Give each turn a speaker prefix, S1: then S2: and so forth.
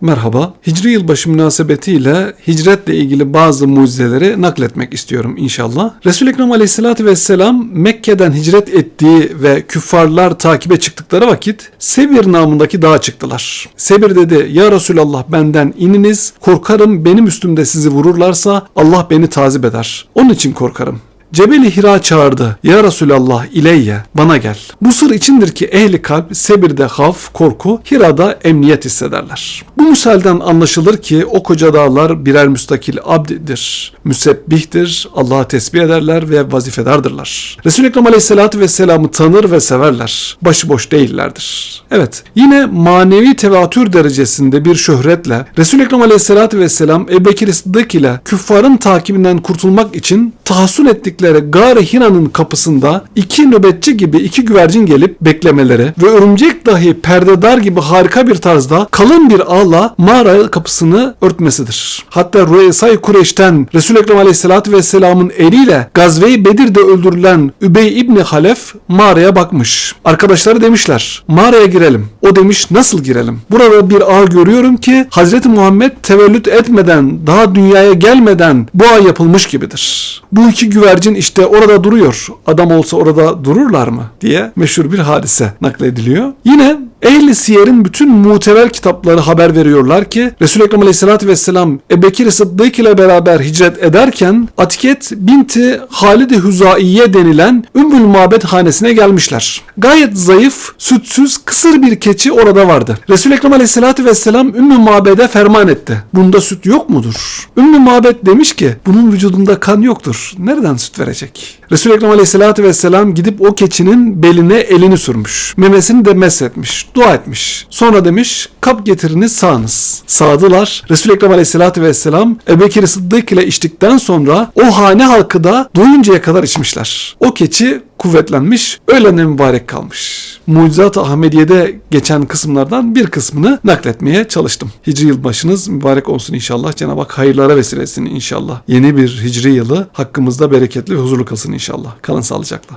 S1: Merhaba. Hicri yılbaşı münasebetiyle hicretle ilgili bazı mucizeleri nakletmek istiyorum inşallah. Resul-i Ekrem aleyhissalatü vesselam Mekke'den hicret ettiği ve küffarlar takibe çıktıkları vakit Sebir namındaki dağa çıktılar. Sebir dedi ya Resulallah benden ininiz korkarım benim üstümde sizi vururlarsa Allah beni tazip eder. Onun için korkarım. Cebeli Hira çağırdı. Ya Resulallah ileyye bana gel. Bu sır içindir ki ehli kalp Sebir'de haf, korku, Hira'da emniyet hissederler. Bu misalden anlaşılır ki o koca dağlar birer müstakil abdidir. Müsebbihtir, Allah'a tesbih ederler ve vazifedardırlar. Resul-i Ekrem Aleyhisselatü Vesselam'ı tanır ve severler. Başıboş değillerdir. Evet, yine manevi tevatür derecesinde bir şöhretle Resul-i Ekrem Aleyhisselatü Vesselam Ebu Sıddık ile küffarın takibinden kurtulmak için tahsun ettikleri Gare Hira'nın kapısında iki nöbetçi gibi iki güvercin gelip beklemeleri ve örümcek dahi perdedar gibi harika bir tarzda kalın bir ağla mağara kapısını örtmesidir. Hatta Rüeysay Kureyş'ten Resul-i Ekrem Aleyhisselatü Vesselam'ın eliyle Gazve-i Bedir'de öldürülen Übey İbni Halef mağaraya bakmış. Arkadaşları demişler mağaraya girelim. O demiş nasıl girelim? Burada bir ağ görüyorum ki Hazreti Muhammed tevellüt etmeden daha dünyaya gelmeden bu ağ yapılmış gibidir. Bu iki güvercin işte orada duruyor. Adam olsa orada dururlar mı diye meşhur bir hadise naklediliyor. Yine Ehli Siyer'in bütün muteber kitapları haber veriyorlar ki Resul-i Ekrem Aleyhisselatü Vesselam Ebekir Sıddık ile beraber hicret ederken Atiket binti Halid-i Hüzaiye denilen Ümmül Mabed hanesine gelmişler. Gayet zayıf, sütsüz, kısır bir keçi orada vardı. Resul-i Ekrem Aleyhisselatü Vesselam Ümmü Mabed'e ferman etti. Bunda süt yok mudur? Ümmü Mabed demiş ki bunun vücudunda kan yoktur. Nereden süt verecek? Resul-i Ekrem Aleyhisselatü Vesselam gidip o keçinin beline elini sürmüş. Memesini de mesletmiş. Dua etmiş. Sonra demiş kap getiriniz sağınız. Sağdılar. Resul-i Ekrem Aleyhisselatü Vesselam Ebu Bekir Sıddık ile içtikten sonra o hane halkı da doyuncaya kadar içmişler. O keçi kuvvetlenmiş, öylene mübarek kalmış. Mucizat-ı Ahmediye'de geçen kısımlardan bir kısmını nakletmeye çalıştım. Hicri yılbaşınız mübarek olsun inşallah. Cenab-ı Hak hayırlara vesilesin inşallah. Yeni bir hicri yılı hakkımızda bereketli ve huzurlu kılsın inşallah. Kalın sağlıcakla.